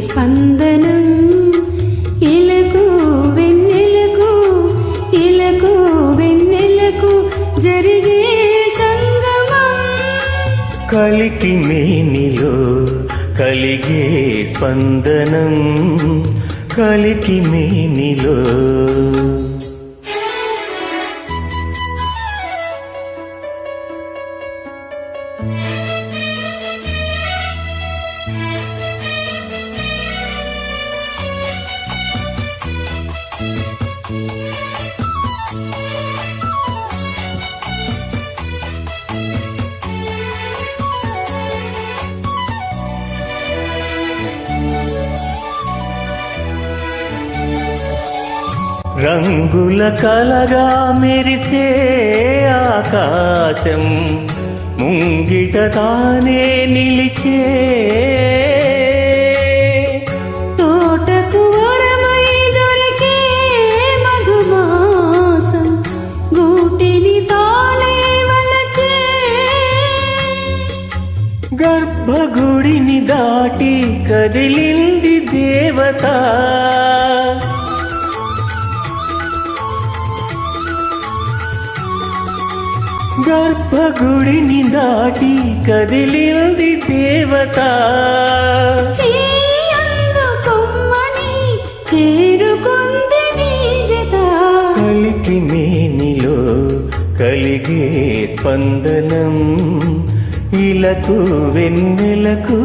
స్పందనం. ఇలకు వెన్నెలకు ఇలకు వెన్నెలకు జరిగే సంగమం. కలికి మేనిలో కలిగే స్పందనం. కలికి మేనిలో thank you రంగుల కలగా మెరిసే ఆకాశం ముంగిట తానే నిలిచే. తోటకు వరమై దొరికే మధుమాసం గూటిని తానే వలచే. గర్భగుడిని దాటి కదిలింది దేవత. గర్భగుడిని దాటి కదిలింది దేవత. కలికి మేనిలో కలిగే స్పందనం ఇలకు వెన్నెలకు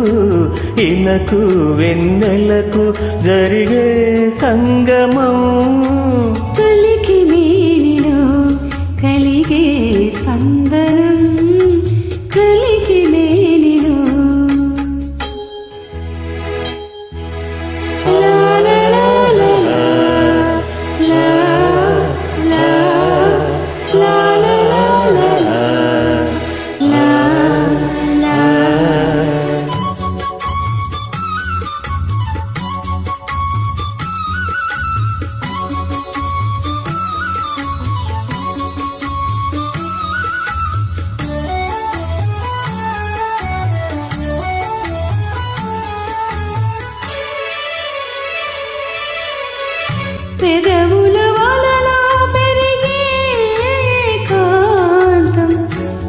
ఇలకు వెన్నెలకు జరిగే సంగమం. పెదవుల వలలో పెరిగే కాంతం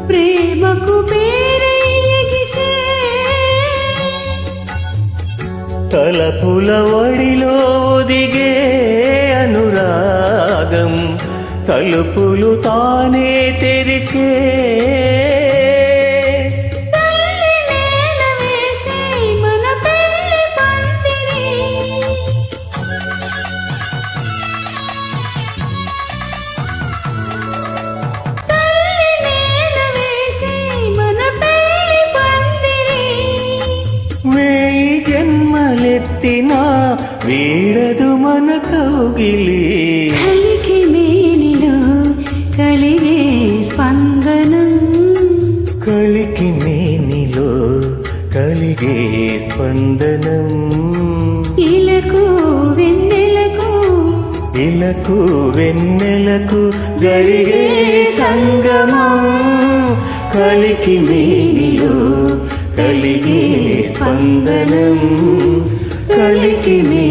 ప్రేమకు పేరెగిసే తలపుల వడిలో ఒదిగే అనురాగం తలుపులు తానే తెరిచే జన్మలెత్తినా వీడదు మన కౌగిలి. కలికి మేనిలో కలిగే స్పందనం. కలికి మేనిలో కలిగే స్పందనం. ఇలకు వెన్నెలకు ఇలకు వెన్నెలకు జరిగే సంగమం. కలికి మేనిలో కలిగే స్పందనం. కలికి మే